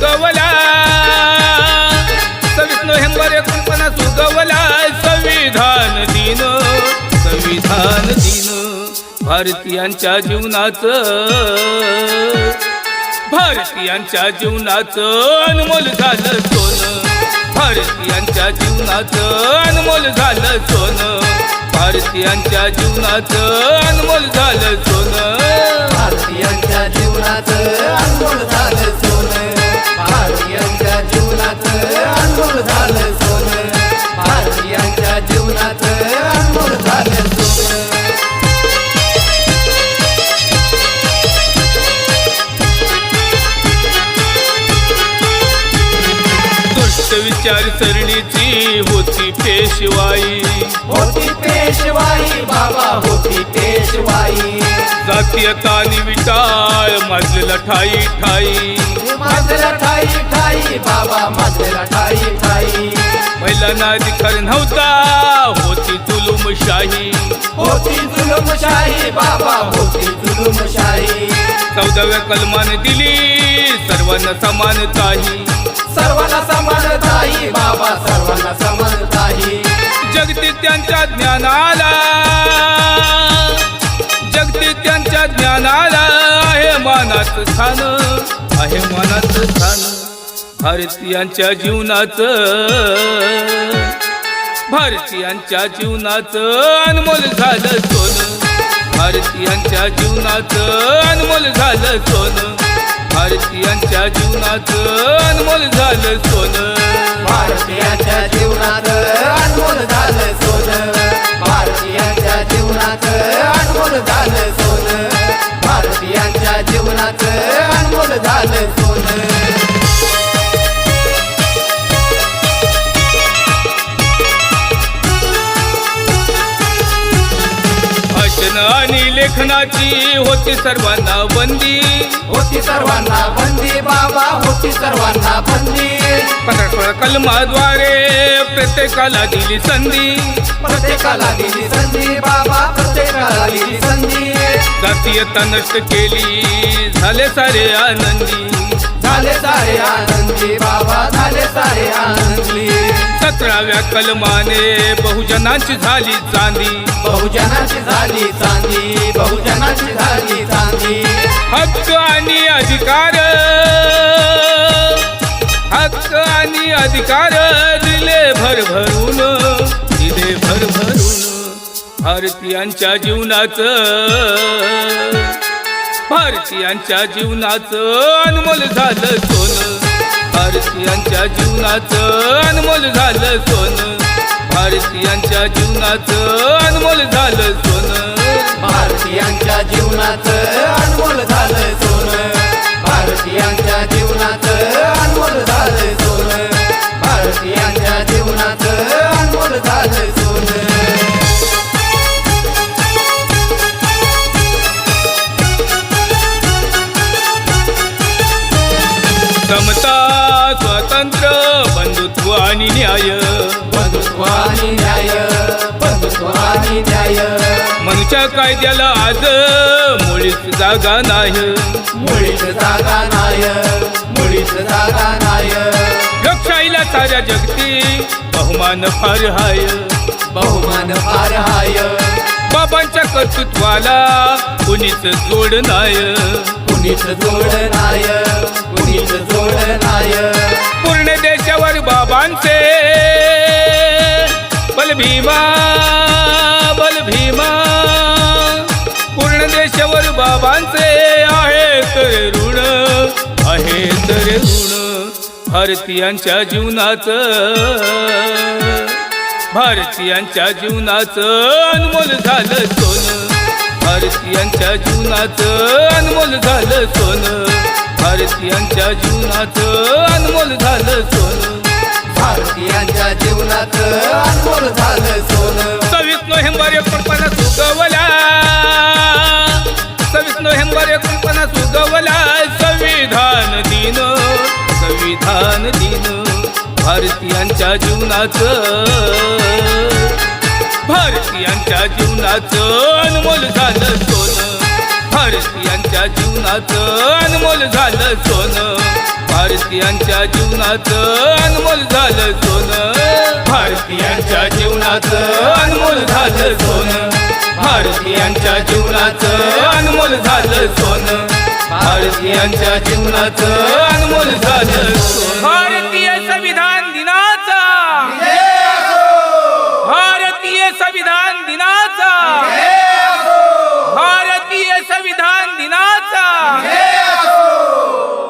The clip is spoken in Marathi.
सुगवला. सविष्णू नोव्हेंबर कृपणा सुगवला. संविधान दिन संविधान दिन. भारतीयांच्या जीवनाचं भारतीयांच्या जीवनाचं अनमोल झालं सोन. भारतीयांच्या जीवनाचं अनमोल झालं सोन. भारतीयांच्या जीवनाचं अनमोल झालं सोन. भारतीयांच्या जीवनाचं अनमोल झालं विचार सरणीची होती पेशवाई. होती पेशवाई बाबा होती पेशवाई. जातीयता विटाळ माजलेला ठाई ठाई. माझला ठाई ठाई बाबा माझला ठाई ठाई. महिलांना अधिकार नव्हता होती जुलुमशाही होती जुलुमशाही बाबा होती जुलुमशाही चौदाव्या कलमाने दिली सर्वांना समानताही सर्वांना समानताई बाबा सर्वांना समानताई जगती त्यांच्या ज्ञानाला. जगती त्यांच्या ज्ञानाला आहे मानाचं स्थान आहे मानाचं स्थान. भारतीयांच्या जीवनाचं. भारतीयांच्या जीवनाचं अनमोल झालं सोनं. भारतीयांच्या जीवनाचं अनमोल झालं सोनं. भारतीयांच्या जीवनाचं अनमोल झालं सोनं. भारतीयांच्या जीवनात अनमोल झालं सोनं. भारतीयांच्या जीवनात अनमोल झालं सोनं. भारतीयांच्या जीवनात अनमोल झालं लेखनाची होती सर्वांना बंदी. होती सर्वांना बंदी बाबा होती सर्वांना बंदी. पंधरा कलमाद्वारे प्रत्येकाला दिली संधी. प्रत्येकाला दिली संधी बाबा प्रत्येकाला दिली संधी. जातीयता नष्ट केली झाले सारे आनंदी. झाले सारे आनंदी बाबा झाले सारे आनंदी. सतराव्या कलमाने बहुजनांची झाली चांदी. बहुजनाची झाली चांदी बहुजनाची झाली चांदी. हक्क आणि अधिकार. हक्क आणि अधिकार दिले भरभरून दिले भरभरून भारतीयांच्या जीवनाचं. भारतीयांच्या जीवनाचं अनमोल झालं सोनं. भारतीयांच्या जीवनाचं अनमोल झालं सोनं. भारतीयांच्या जीवनाचं अनमोल झालं सोनं. भारतीयांच्या जीवनाचं न्याय न्याय. मनुष्य कायद्याला आज मुळीच जागा नाही. मुळीच जागा नाय मुळीच जागा नाय लोकशाहीला साऱ्या जगती बहुमान फार हाय. बहुमान फार हाय. बाबांच्या कर्तृत्वाला कुणीच जोड नाय कुणीच जोड नाय कुणीच जोड नाय भीमा बल भीमा. पूर्ण देशावर बाबांचे आहे तर ऋण आहे तर ऋण. भारतीयांच्या जीवनाचं भारतीयांच्या जीवनाचं अनमोल झालं सोनं. भारतीयांच्या जीवनाचं अनमोल झालं सोनं. भारतीयांच्या जीवनाचं अनमोल झालं सोनं. झालं सोनं. सव्वीस नोव्हेंबर एकोणपन्नास उगवला. सव्वीस नोव्हेंबर एकोणपन्नास उगवला. संविधान दिन संविधान दिन भारतीयांच्या जीवनाचं. भारतीयांच्या जीवनाचं अनमोल झालं सोनं. भारतीयांच्या जीवनाचं अनमोल झालं सोनं. भारतीयांच्या जीवनाचं अनमोल झालं सोनं. भारतीयांच्या जीवनाचं अनमोल झालं सोनं. भारतीयांच्या जीवनाचं अनमोल झालं सोनं. भारतीयांच्या जीवनाचं अनमोल झालं सोनं.